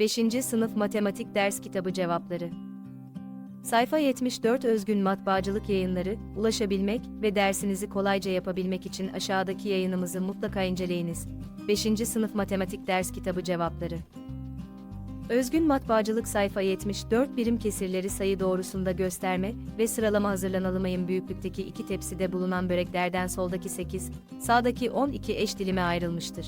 5. Sınıf Matematik Ders Kitabı Cevapları Sayfa 74 Özgün Matbaacılık Yayınları, ulaşabilmek ve dersinizi kolayca yapabilmek için aşağıdaki yayınımızı mutlaka inceleyiniz. 5. Sınıf Matematik Ders Kitabı Cevapları Özgün Matbaacılık sayfa 74 birim kesirleri sayı doğrusunda gösterme ve sıralama hazırlanalım büyüklükteki iki tepside bulunan böreklerden soldaki 8, sağdaki 12 eş dilime ayrılmıştır.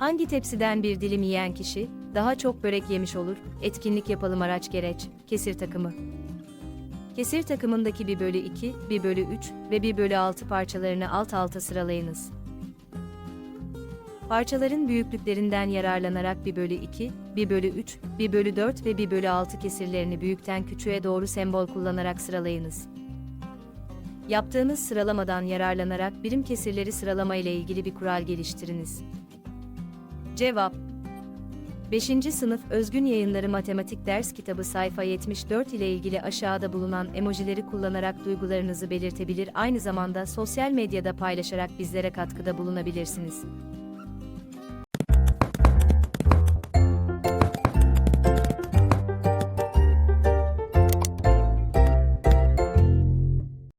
Hangi tepsiden bir dilim yiyen kişi, daha çok börek yemiş olur, etkinlik yapalım araç gereç, kesir takımı. Kesir takımındaki 1 bölü 2, 1 bölü 3 ve 1 bölü 6 parçalarını alt alta sıralayınız. Parçaların büyüklüklerinden yararlanarak 1 bölü 2, 1 bölü 3, 1 bölü 4 ve 1 bölü 6 kesirlerini büyükten küçüğe doğru sembol kullanarak sıralayınız. Yaptığınız sıralamadan yararlanarak birim kesirleri sıralama ile ilgili bir kural geliştiriniz. Cevap 5. Sınıf Özgün Yayınları Matematik Ders Kitabı sayfa 74 ile ilgili aşağıda bulunan emojileri kullanarak duygularınızı belirtebilir aynı zamanda sosyal medyada paylaşarak bizlere katkıda bulunabilirsiniz.